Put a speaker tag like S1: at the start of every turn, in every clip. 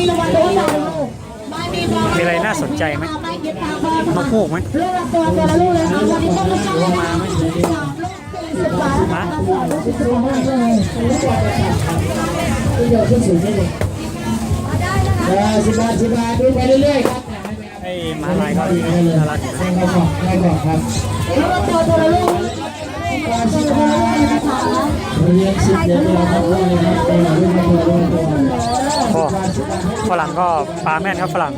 S1: มีรางวัลตัวละลูกไม่มีบอะ
S2: ไรน่าสนใจไหม
S1: มามบอล
S2: นกฮูกไหม
S1: ลูกละตัวตัวละลูกเลยครับวันนี้ต้องมาช่วยนะสามลูกสิบบาท
S2: ฮะ
S3: สิบบาทสิบบาทดูไปเรื่อยๆครับ
S2: ไอ้มาลายก็น่ารัก
S3: ให้เขาบอกให้บอกครับ
S1: ลูกละตัวตัวละลูก
S3: เรียนสิบเดือนเราครับว่าเลยครับตัวละลูกตัวตัว
S2: โอ้ฝรั่งก็ปลาแม่นครับฝรั่ง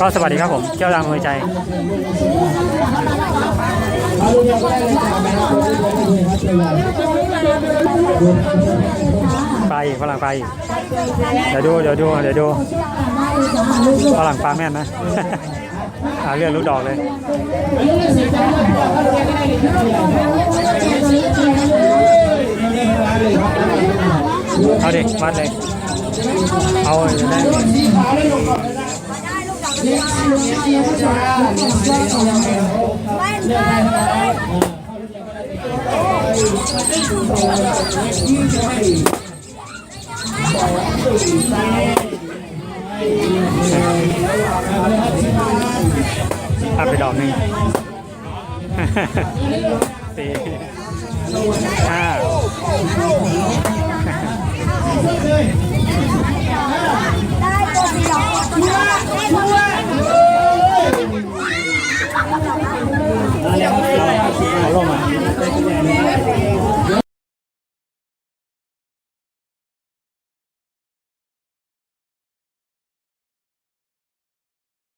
S2: ก็สวัสดีครับผมเจ้าดำมือใจ
S3: เอาลูกเดียวก็ได้เลยจ้าแม่ครับตัวนี้ตัวนี้ครับตัวละดูครับ
S2: ปฝรั่งไปเดี๋ยวดูเดี๋ยวดูเดี๋ยวดูฝรั่งปลาแม่นนะหาเรื่องลูกดอกเลย
S3: ลูกละสิบบาท เอาเดียวก็ได้เลยครับตัวละ
S2: เอาดิวัดเลย เอาเลยได้
S3: เอาไปดอกหนึ่งสี่ห้า เลยได้ตัวเดียวมัวมัวเอา
S2: ลงม